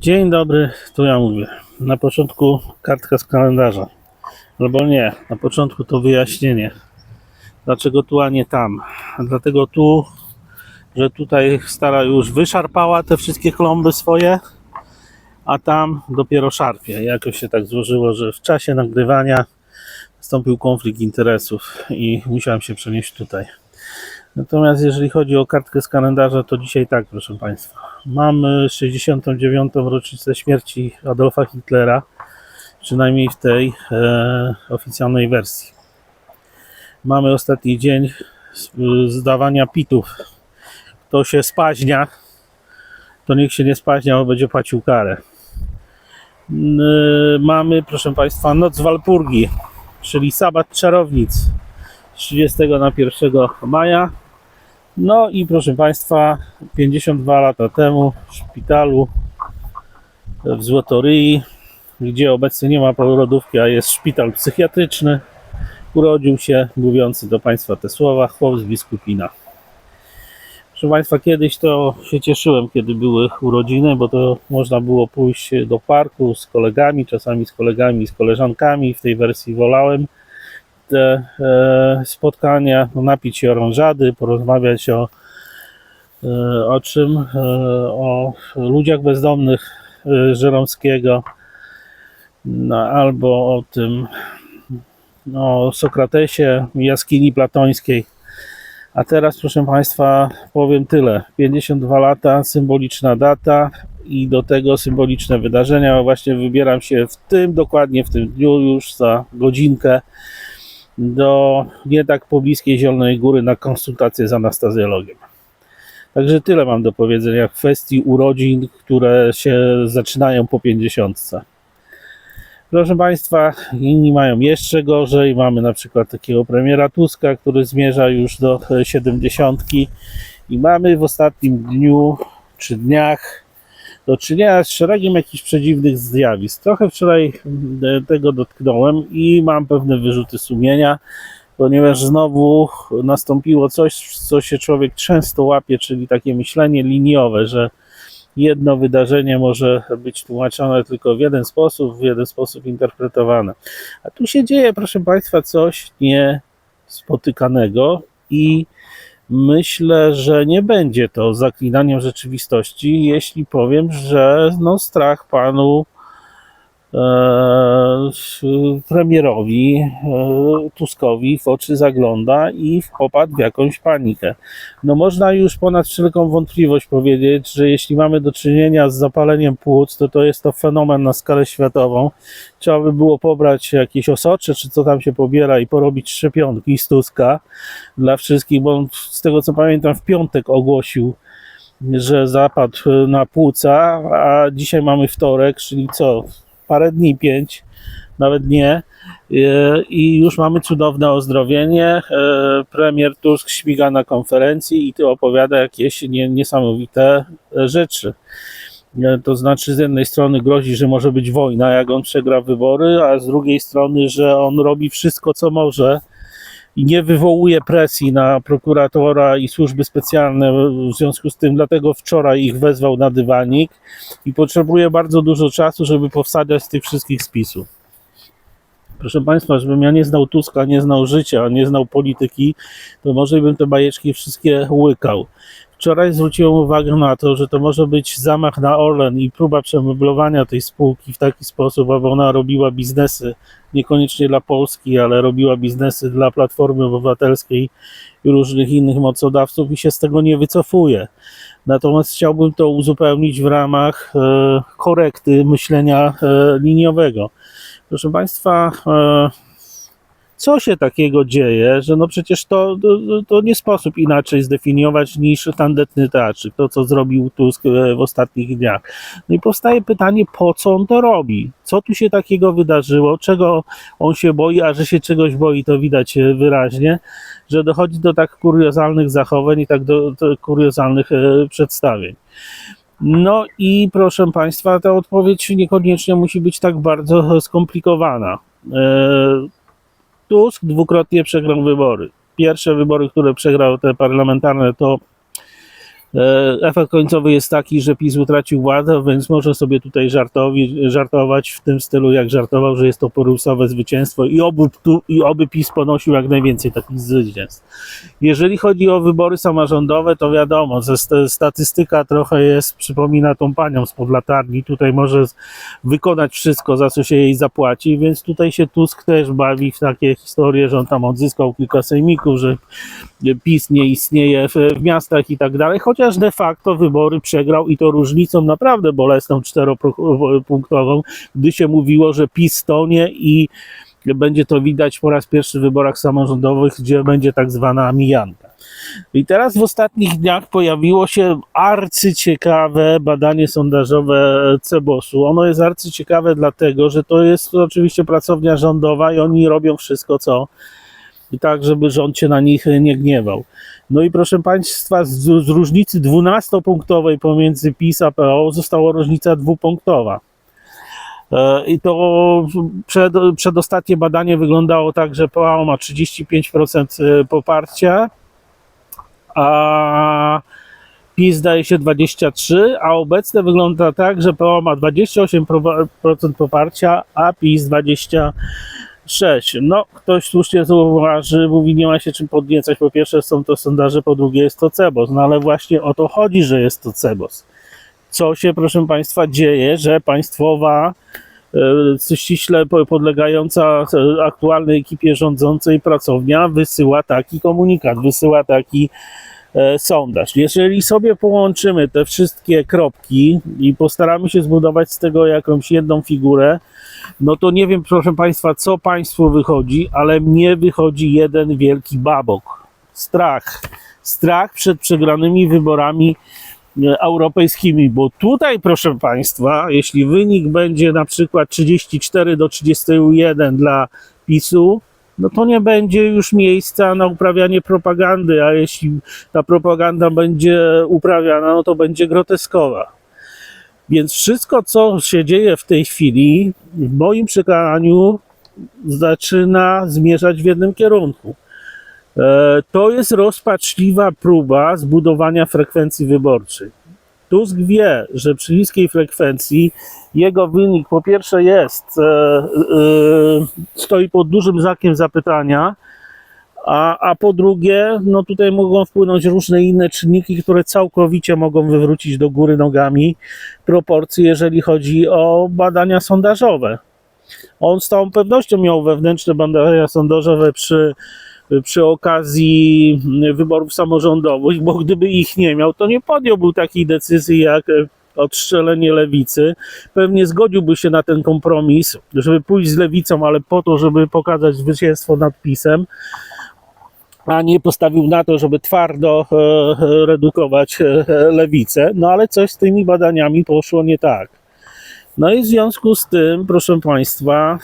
Dzień dobry, tu ja mówię. Na początku kartka z kalendarza. Albo nie, na początku to wyjaśnienie. Dlaczego tu, a nie tam? Dlatego tu, że tutaj stara już wyszarpała te wszystkie klomby swoje, a tam dopiero szarpie. Jakoś się tak złożyło, że w czasie nagrywania nastąpił konflikt interesów i musiałem się przenieść tutaj. Natomiast jeżeli chodzi o kartkę z kalendarza, to dzisiaj tak, proszę Państwa. Mamy 69. rocznicę śmierci Adolfa Hitlera, przynajmniej w tej e, oficjalnej wersji. Mamy ostatni dzień zdawania pitów. Kto się spaźnia, to niech się nie spaźnia, bo będzie płacił karę. N- Mamy, proszę Państwa, Noc Walpurgi, czyli sabat czarownic 30 na 1 maja. No i proszę Państwa, 52 lata temu w szpitalu w Złotoryi, gdzie obecnie nie ma porodówki, a jest szpital psychiatryczny, urodził się mówiący do Państwa te słowa chłop z biskupina. Proszę Państwa, kiedyś to się cieszyłem, kiedy były urodziny, bo to można było pójść do parku z kolegami, czasami z kolegami, z koleżankami. W tej wersji wolałem te e, spotkania, no, napić się orężady, porozmawiać o, e, o czym? E, o ludziach bezdomnych Żeromskiego, no, albo o tym, no, o Sokratesie, jaskini platońskiej. A teraz, proszę Państwa, powiem tyle. 52 lata, symboliczna data i do tego symboliczne wydarzenia. Właśnie wybieram się w tym, dokładnie w tym dniu, już za godzinkę do nie tak pobliskiej Zielonej Góry na konsultację z anestezjologiem. Także tyle mam do powiedzenia w kwestii urodzin, które się zaczynają po 50. Proszę Państwa, inni mają jeszcze gorzej. Mamy na przykład takiego premiera Tuska, który zmierza już do e, 70. I mamy w ostatnim dniu czy dniach do czynienia z szeregiem jakichś przedziwnych zjawisk. Trochę wczoraj mm, tego dotknąłem i mam pewne wyrzuty sumienia, ponieważ znowu nastąpiło coś, co się człowiek często łapie, czyli takie myślenie liniowe, że jedno wydarzenie może być tłumaczone tylko w jeden sposób, w jeden sposób interpretowane. A tu się dzieje, proszę Państwa, coś niespotykanego i myślę, że nie będzie to zaklinaniem rzeczywistości, jeśli powiem, że no, strach panu premierowi e, Tuskowi w oczy zagląda i popadł w jakąś panikę. No można już ponad wszelką wątpliwość powiedzieć, że jeśli mamy do czynienia z zapaleniem płuc, to to jest to fenomen na skalę światową. Trzeba by było pobrać jakieś osocze, czy co tam się pobiera i porobić szczepionki z Tuska dla wszystkich, bo on z tego co pamiętam w piątek ogłosił, że zapadł na płuca, a dzisiaj mamy wtorek, czyli co, parę dni, pięć, nawet nie. E, I już mamy cudowne ozdrowienie. E, Premier Tusk śmiga na konferencji i opowiada jakieś nie, niesamowite rzeczy. E, To znaczy, z jednej strony grozi, że może być wojna, jak on przegra wybory, a z drugiej strony, że on robi wszystko, co może i nie wywołuje presji na prokuratora i służby specjalne w związku z tym, dlatego wczoraj ich wezwał na dywanik i potrzebuje bardzo dużo czasu, żeby powsadzać z tych wszystkich spisów. Proszę Państwa, żebym ja nie znał Tuska, nie znał życia, nie znał polityki, to może bym te bajeczki wszystkie łykał. Wczoraj zwróciłem uwagę na to, że to może być zamach na Orlen i próba przemeblowania tej spółki w taki sposób, aby ona robiła biznesy niekoniecznie dla Polski, ale robiła biznesy dla Platformy Obywatelskiej i różnych innych mocodawców i się z tego nie wycofuje. Natomiast chciałbym to uzupełnić w ramach e, korekty myślenia e, liniowego. Proszę Państwa, e, co się takiego dzieje, że no przecież to, to, to nie sposób inaczej zdefiniować niż tandetny teatrzyk, to co zrobił Tusk e, w ostatnich dniach. No i powstaje pytanie, po co on to robi? Co tu się takiego wydarzyło? Czego on się boi, a że się czegoś boi, to widać e, wyraźnie, że dochodzi do tak kuriozalnych zachowań i tak do, do kuriozalnych e, przedstawień. No i proszę Państwa, ta odpowiedź niekoniecznie musi być tak bardzo skomplikowana. E, Tusk dwukrotnie przegrał wybory. Pierwsze wybory, które przegrał, te parlamentarne, to Efekt końcowy jest taki, że PiS utracił władzę, więc może sobie tutaj żartowi, żartować w tym stylu, jak żartował, że jest to porusowe zwycięstwo i oby, tu, i oby PiS ponosił jak najwięcej takich zwycięstw. Jeżeli chodzi o wybory samorządowe, to wiadomo, że st- statystyka trochę jest, przypomina tą panią z podlatarni, tutaj może wykonać wszystko, za co się jej zapłaci, więc tutaj się Tusk też bawi w takie historie, że on tam odzyskał kilka sejmików, że PiS nie istnieje w, w miastach i tak dalej, chociaż de facto wybory przegrał i to różnicą naprawdę bolesną czteropunktową, gdy się mówiło, że PiS tonie i będzie to widać po raz pierwszy w wyborach samorządowych, gdzie będzie tak zwana mijanka. I teraz w ostatnich dniach pojawiło się arcyciekawe badanie sondażowe Cebosu. Ono jest arcyciekawe dlatego, że to jest oczywiście pracownia rządowa i oni robią wszystko, co i tak, żeby rząd się na nich nie gniewał. No i proszę Państwa, z, z różnicy 12-punktowej pomiędzy PiS a PO została różnica dwupunktowa. E, I to przed, przedostatnie badanie wyglądało tak, że PO ma 35% poparcia, a PiS daje się 23, a obecne wygląda tak, że PO ma 28% poparcia, a PiS 20%. 6. No, ktoś słusznie zauważy, mówi, nie ma się czym podniecać. Po pierwsze są to sondaże, po drugie jest to CEBOS. No ale właśnie o to chodzi, że jest to CEBOS. Co się, proszę Państwa, dzieje, że państwowa, e, ściśle po- podlegająca aktualnej ekipie rządzącej pracownia wysyła taki komunikat, wysyła taki e, sondaż. Jeżeli sobie połączymy te wszystkie kropki i postaramy się zbudować z tego jakąś jedną figurę, no to nie wiem, proszę Państwa, co Państwu wychodzi, ale mnie wychodzi jeden wielki babok. Strach. Strach przed przegranymi wyborami e, europejskimi, bo tutaj, proszę Państwa, jeśli wynik będzie na przykład 34 do 31 dla PiSu, no to nie będzie już miejsca na uprawianie propagandy, a jeśli ta propaganda będzie uprawiana, no to będzie groteskowa. Więc wszystko, co się dzieje w tej chwili, w moim przekonaniu, zaczyna zmierzać w jednym kierunku. E, To jest rozpaczliwa próba zbudowania frekwencji wyborczej. Tusk wie, że przy niskiej frekwencji jego wynik po pierwsze jest, e, e, stoi pod dużym znakiem zapytania, a, a po drugie, no tutaj mogą wpłynąć różne inne czynniki, które całkowicie mogą wywrócić do góry nogami proporcje, jeżeli chodzi o badania sondażowe. On z całą pewnością miał wewnętrzne badania sondażowe przy, przy okazji wyborów samorządowych, bo gdyby ich nie miał, to nie podjąłby takiej decyzji jak odstrzelenie lewicy. Pewnie zgodziłby się na ten kompromis, żeby pójść z lewicą, ale po to, żeby pokazać zwycięstwo nad PiSem a nie postawił na to, żeby twardo e, e, redukować e, lewicę. No ale coś z tymi badaniami poszło nie tak. No i w związku z tym, proszę Państwa,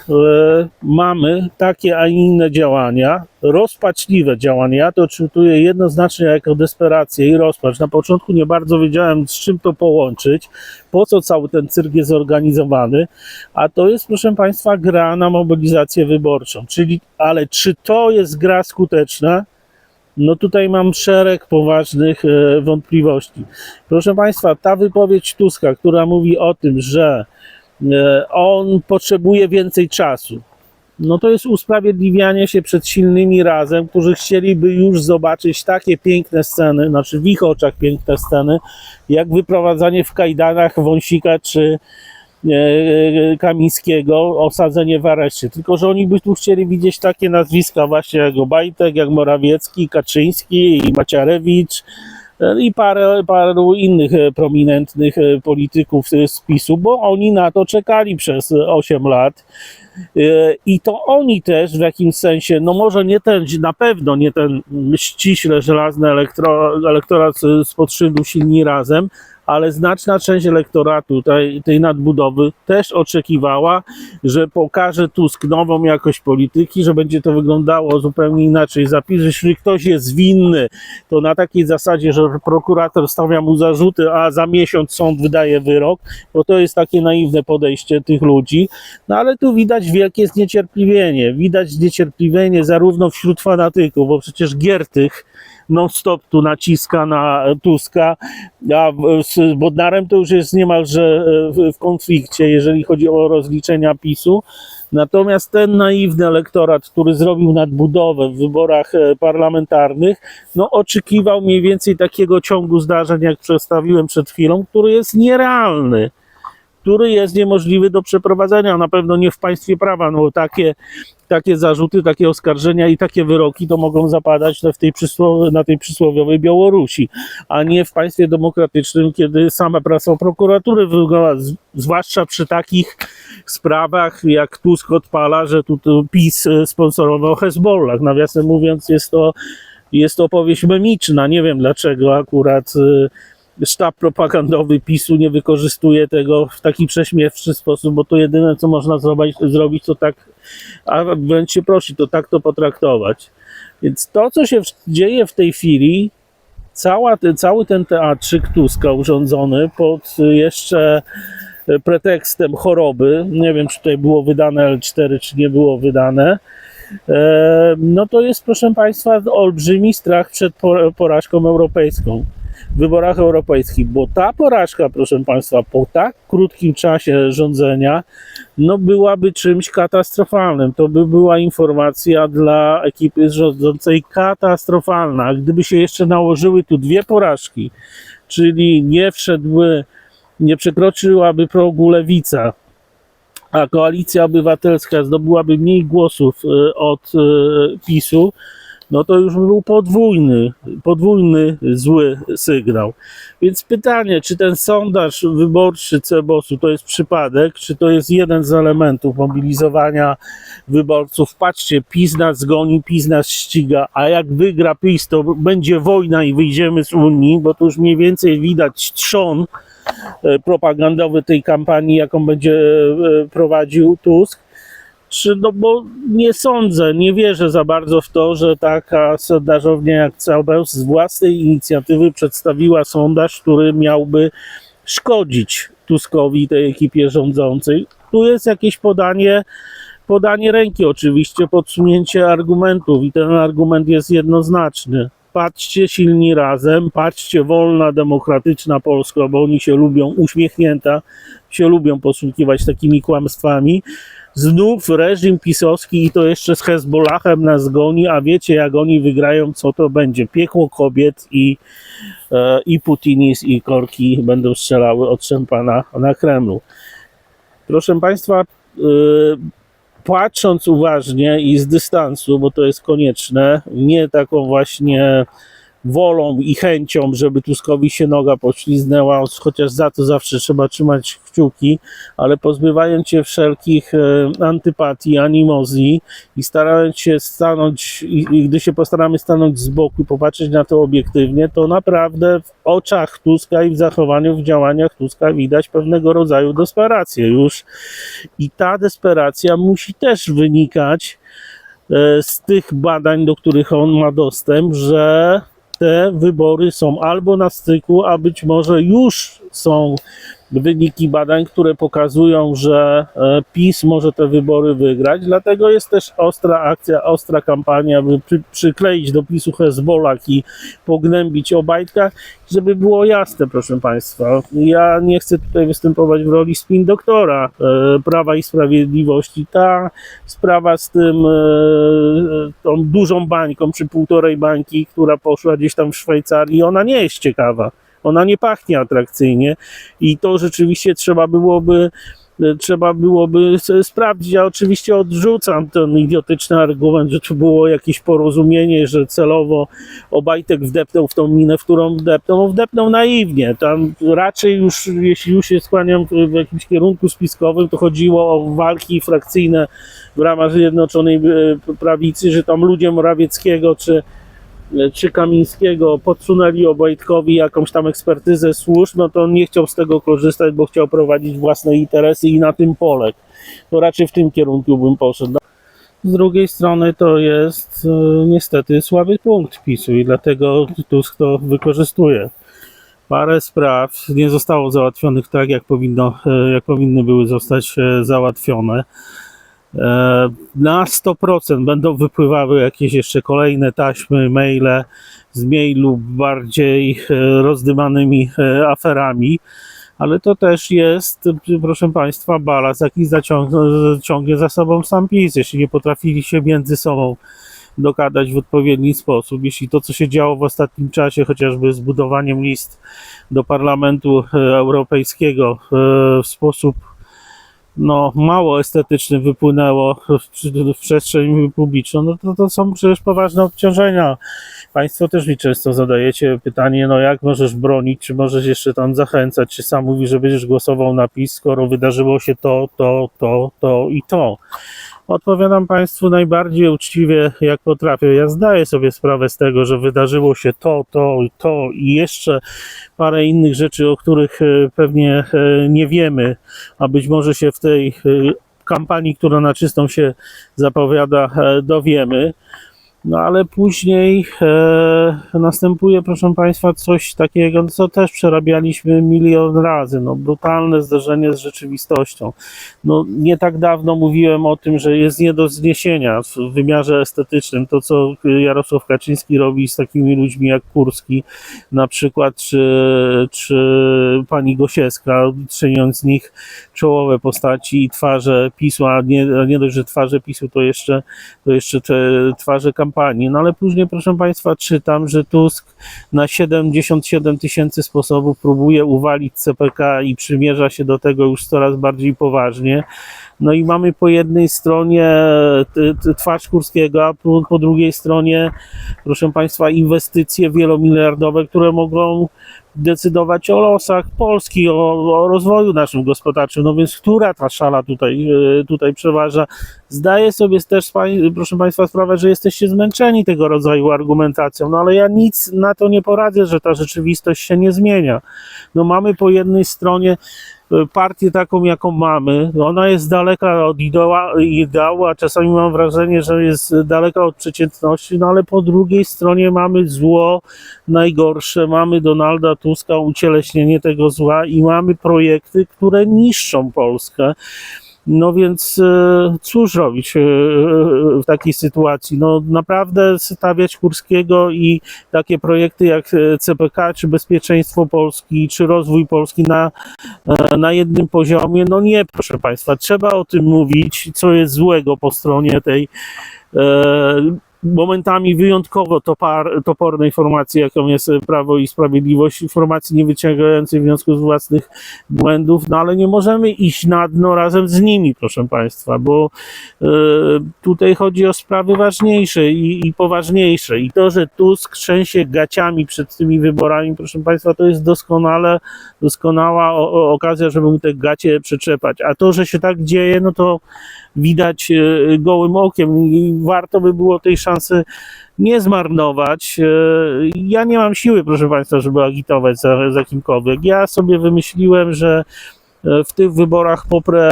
mamy takie, a inne działania, rozpaczliwe działania. Ja to odczytuję jednoznacznie jako desperację i rozpacz. Na początku nie bardzo wiedziałem, z czym to połączyć, po co cały ten cyrk jest zorganizowany, a to jest, proszę Państwa, gra na mobilizację wyborczą. Czyli, ale czy to jest gra skuteczna? No tutaj mam szereg poważnych e, wątpliwości. Proszę Państwa, ta wypowiedź Tuska, która mówi o tym, że e, on potrzebuje więcej czasu, no to jest usprawiedliwianie się przed silnymi razem, którzy chcieliby już zobaczyć takie piękne sceny, znaczy w ich oczach piękne sceny, jak wyprowadzanie w kajdanach Wąsika czy Kamińskiego, osadzenie w areszcie. Tylko, że oni by tu chcieli widzieć takie nazwiska właśnie jak Obajtek, jak Morawiecki, Kaczyński i Maciarewicz e, i parę, paru innych e, prominentnych e, polityków e, z PiSu, bo oni na to czekali przez 8 lat. E, I to oni też w jakimś sensie, no może nie ten, na pewno nie ten ściśle żelazny elektro, elektorat z- spod szyldu silni razem, ale znaczna część elektoratu tej, tej nadbudowy też oczekiwała, że pokaże Tusk nową jakość polityki, że będzie to wyglądało zupełnie inaczej. Zapis, jeśli ktoś jest winny, to na takiej zasadzie, że prokurator stawia mu zarzuty, a za miesiąc sąd wydaje wyrok, bo to jest takie naiwne podejście tych ludzi. No ale tu widać wielkie zniecierpliwienie. Widać zniecierpliwienie zarówno wśród fanatyków, bo przecież Giertych non-stop tu naciska na Tuska, a z Bodnarem to już jest niemalże e, w, w konflikcie, jeżeli chodzi o rozliczenia PiSu. Natomiast ten naiwny elektorat, który zrobił nadbudowę w wyborach e, parlamentarnych, no oczekiwał mniej więcej takiego ciągu zdarzeń, jak przedstawiłem przed chwilą, który jest nierealny, który jest niemożliwy do przeprowadzenia, na pewno nie w państwie prawa, no takie, takie zarzuty, takie oskarżenia i takie wyroki to mogą zapadać na, tej na tej przysłowiowej Białorusi, a nie w państwie demokratycznym, kiedy sama praca prokuratury wygląda, zwłaszcza przy takich sprawach, jak Tusk odpala, że tu, tu PiS e, sponsorował Hezbollah. Nawiasem mówiąc, jest to, jest to opowieść memiczna. Nie wiem dlaczego akurat e, sztab propagandowy PiSu nie wykorzystuje tego w taki prześmiewczy sposób, bo to jedyne, co można zrobić, zrobić to tak, a wręcz się prosi, to tak to potraktować. Więc to, co się dzieje w tej chwili, cała, te- cały ten teatrzyk Tuska urządzony pod jeszcze y, pretekstem choroby, nie wiem czy tutaj było wydane L4, czy nie było wydane, e, no to jest proszę Państwa olbrzymi strach przed por- porażką europejską w wyborach europejskich, bo ta porażka, proszę Państwa, po tak krótkim czasie rządzenia, no byłaby czymś katastrofalnym. To by była informacja dla ekipy rządzącej katastrofalna. Gdyby się jeszcze nałożyły tu dwie porażki, czyli nie wszedłby, nie przekroczyłaby progu lewica, a koalicja obywatelska zdobyłaby mniej głosów e, od e, PiSu, no to już by był podwójny, podwójny zły sygnał. Więc pytanie, czy ten sondaż wyborczy Cebosu to jest przypadek, czy to jest jeden z elementów mobilizowania wyborców? Patrzcie, PiS nas goni, PiS nas ściga, a jak wygra PiS, to będzie wojna i wyjdziemy z Unii, bo to już mniej więcej widać trzon e, propagandowy tej kampanii, jaką będzie e, prowadził Tusk. Czy, no bo nie sądzę, nie wierzę za bardzo w to, że taka sondażownia jak Caubels z własnej inicjatywy przedstawiła sondaż, który miałby szkodzić Tuskowi tej ekipie rządzącej. Tu jest jakieś podanie, podanie ręki oczywiście, podsunięcie argumentów i ten argument jest jednoznaczny. Patrzcie silni razem, patrzcie wolna, demokratyczna Polska, bo oni się lubią, uśmiechnięta, się lubią posługiwać takimi kłamstwami. Znów reżim pisowski i to jeszcze z Hezbollahem nas goni, a wiecie jak oni wygrają, co to będzie? Piekło kobiet i, e, i Putinis i korki będą strzelały od szampana na Kremlu. Proszę Państwa, e, patrząc uważnie i z dystansu, bo to jest konieczne, nie taką właśnie wolą i chęcią, żeby Tuskowi się noga pośliznęła, chociaż za to zawsze trzeba trzymać kciuki, ale pozbywając się wszelkich e, antypatii, animozji i starając się stanąć, i, gdy się postaramy stanąć z boku i popatrzeć na to obiektywnie, to naprawdę w oczach Tuska i w zachowaniu, w działaniach Tuska widać pewnego rodzaju desperację już. I ta desperacja musi też wynikać e, z tych badań, do których on ma dostęp, że te wybory są albo na styku, a być może już są wyniki badań, które pokazują, że e, PiS może te wybory wygrać. Dlatego jest też ostra akcja, ostra kampania, by przy, przykleić do PiSu Hezbollah i pognębić Obajtka, żeby było jasne, proszę Państwa. Ja nie chcę tutaj występować w roli spin doktora e, Prawa i Sprawiedliwości. Ta sprawa z tym, e, tą dużą bańką, czy półtorej bańki, która poszła gdzieś tam w Szwajcarii, ona nie jest ciekawa. Ona nie pachnie atrakcyjnie i to rzeczywiście trzeba byłoby trzeba byłoby sprawdzić. Ja oczywiście odrzucam ten idiotyczny argument, że tu było jakieś porozumienie, że celowo Obajtek wdepnął w tą minę, w którą wdepnął. On wdepnął naiwnie. Tam raczej już, jeśli już się skłaniam w jakimś kierunku spiskowym, to chodziło o walki frakcyjne w ramach Zjednoczonej e, Prawicy, że tam ludzie Morawieckiego czy czy Kamińskiego podsunęli Obajtkowi jakąś tam ekspertyzę służb, no to on nie chciał z tego korzystać, bo chciał prowadzić własne interesy i na tym poległ. To raczej w tym kierunku bym poszedł. Z drugiej strony to jest e, niestety słaby punkt PiSu i dlatego Tusk to wykorzystuje. Parę spraw nie zostało załatwionych tak, jak, powinno, e, jak powinny były zostać e, załatwione. E, Na 100% będą wypływały jakieś jeszcze kolejne taśmy, maile z mniej lub bardziej e, rozdymanymi e, aferami, ale to też jest, proszę Państwa, balast, jaki zaciąg- ciągnie za sobą sam PiS. Jeśli nie potrafili się między sobą dogadać w odpowiedni sposób, jeśli to, co się działo w ostatnim czasie, chociażby z budowaniem list do Parlamentu Europejskiego w sposób no, mało estetyczny wypłynęło w, w przestrzeń publiczną, no to, to są przecież poważne obciążenia. Państwo też mi często zadajecie pytanie, no jak możesz bronić, czy możesz jeszcze tam zachęcać, czy sam mówisz, że będziesz głosował na PiS, skoro wydarzyło się to, to, to, to i to. Odpowiadam Państwu najbardziej uczciwie, jak potrafię. Ja zdaję sobie sprawę z tego, że wydarzyło się to, to to i jeszcze parę innych rzeczy, o których e, pewnie e, nie wiemy, a być może się w tej e, kampanii, która na czystą się zapowiada, dowiemy. No ale później e, następuje, proszę Państwa, coś takiego, co też przerabialiśmy milion razy. No, brutalne zderzenie z rzeczywistością. No, nie tak dawno mówiłem o tym, że jest nie do zniesienia w wymiarze estetycznym to, co Jarosław Kaczyński robi z takimi ludźmi jak Kurski, na przykład, czy, czy pani Gosiewska, czyniąc z nich czołowe postaci i twarze PiSu, a nie, nie dość, że twarze PiSu, to jeszcze, to jeszcze te twarze kampanii. No ale później, proszę Państwa, czytam, że Tusk na 77 tysięcy sposobów próbuje uwalić CPK i przymierza się do tego już coraz bardziej poważnie. No i mamy po jednej stronie twarz Kurskiego, a po, po drugiej stronie, proszę Państwa, inwestycje wielomiliardowe, które mogą decydować o losach Polski, o, o rozwoju naszym gospodarczym. No więc która ta szala tutaj, e, tutaj przeważa? Zdaję sobie też, proszę Państwa, sprawę, że jesteście zmęczeni tego rodzaju argumentacją, no ale ja nic na to nie poradzę, że ta rzeczywistość się nie zmienia. No mamy po jednej stronie partię taką, jaką mamy. Ona jest daleka od ideału, a czasami mam wrażenie, że jest daleka od przeciętności, no ale po drugiej stronie mamy zło najgorsze, mamy Donalda Tuska, ucieleśnienie tego zła i mamy projekty, które niszczą Polskę. No więc e, cóż robić e, w takiej sytuacji? No naprawdę stawiać Kurskiego i takie projekty jak e, CPK, czy bezpieczeństwo Polski, czy rozwój Polski na, e, na jednym poziomie? No nie, proszę Państwa, trzeba o tym mówić, co jest złego po stronie tej e, momentami wyjątkowo topar, topornej formacji, jaką jest Prawo i Sprawiedliwość, formacji nie wyciągającej wniosków z własnych błędów, no ale nie możemy iść na dno razem z nimi, proszę Państwa, bo e, tutaj chodzi o sprawy ważniejsze i, i poważniejsze. I to, że Tusk trzęsie gaciami przed tymi wyborami, proszę Państwa, to jest doskonale, doskonała o, o, okazja, żeby mu te gacie przeczepać. A to, że się tak dzieje, no to widać e, gołym okiem i warto by było tej szansy nie zmarnować. E, Ja nie mam siły, proszę Państwa, żeby agitować za, za kimkolwiek. Ja sobie wymyśliłem, że e, w tych wyborach poprę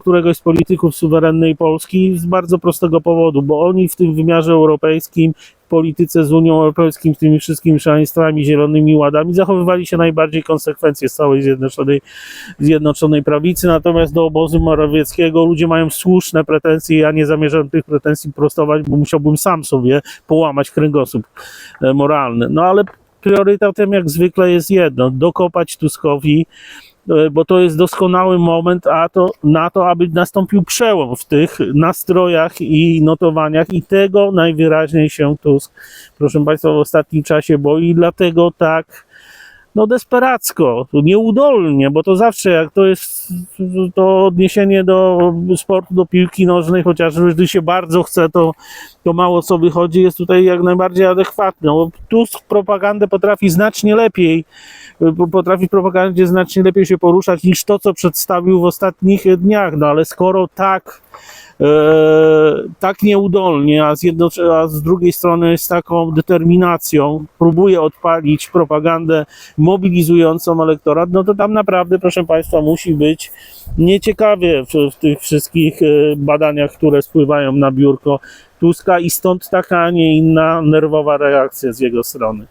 któregoś z polityków suwerennej Polski z bardzo prostego powodu, bo oni w tym wymiarze europejskim, polityce z Unią Europejską, z tymi wszystkimi szaleństwami, zielonymi ładami, zachowywali się najbardziej konsekwencje z całej Zjednoczonej, Zjednoczonej Prawicy, natomiast do obozu Morawieckiego ludzie mają słuszne pretensje, ja nie zamierzam tych pretensji prostować, bo musiałbym sam sobie połamać kręgosłup e, moralny. No ale priorytetem jak zwykle jest jedno, dokopać Tuskowi e, bo to jest doskonały moment a to, na to, aby nastąpił przełom w tych nastrojach i notowaniach i tego najwyraźniej się Tusk, proszę Państwa, w ostatnim czasie boi, dlatego tak no desperacko, nieudolnie, bo to zawsze jak to jest to odniesienie do sportu, do piłki nożnej, chociaż gdy się bardzo chce, to, to mało co wychodzi, jest tutaj jak najbardziej adekwatne. Bo Tusk propagandę potrafi znacznie lepiej, potrafi propagandzie znacznie lepiej się poruszać niż to, co przedstawił w ostatnich dniach. No ale skoro tak tak nieudolnie, a z, a z drugiej strony z taką determinacją próbuje odpalić propagandę mobilizującą elektorat, no to tam naprawdę, proszę Państwa, musi być nieciekawie w, w tych wszystkich e, badaniach, które spływają na biurko Tuska i stąd taka, a nie inna nerwowa reakcja z jego strony.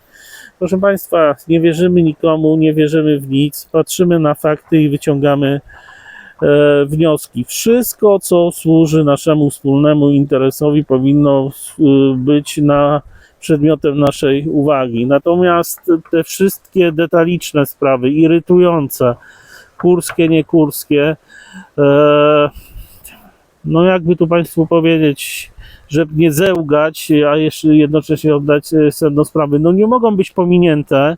Proszę Państwa, nie wierzymy nikomu, nie wierzymy w nic, patrzymy na fakty i wyciągamy e, wnioski. Wszystko, co służy naszemu wspólnemu interesowi, powinno e, być na przedmiotem naszej uwagi. Natomiast te wszystkie detaliczne sprawy, irytujące, kurskie, niekurskie, e, no jakby tu Państwu powiedzieć, żeby nie zełgać, a jeszcze jednocześnie oddać e, sedno sprawy, no nie mogą być pominięte, e,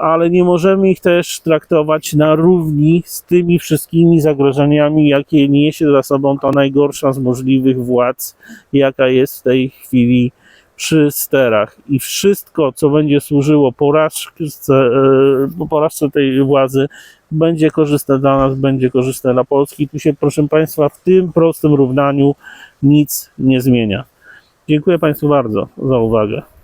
ale nie możemy ich też traktować na równi z tymi wszystkimi zagrożeniami, jakie niesie za sobą ta najgorsza z możliwych władz, jaka jest w tej chwili przy sterach. I wszystko, co będzie służyło porażce, e, porażce tej władzy, będzie korzystne dla nas, będzie korzystne dla Polski. Tu się, proszę Państwa, w tym prostym równaniu nic nie zmienia. Dziękuję Państwu bardzo za uwagę.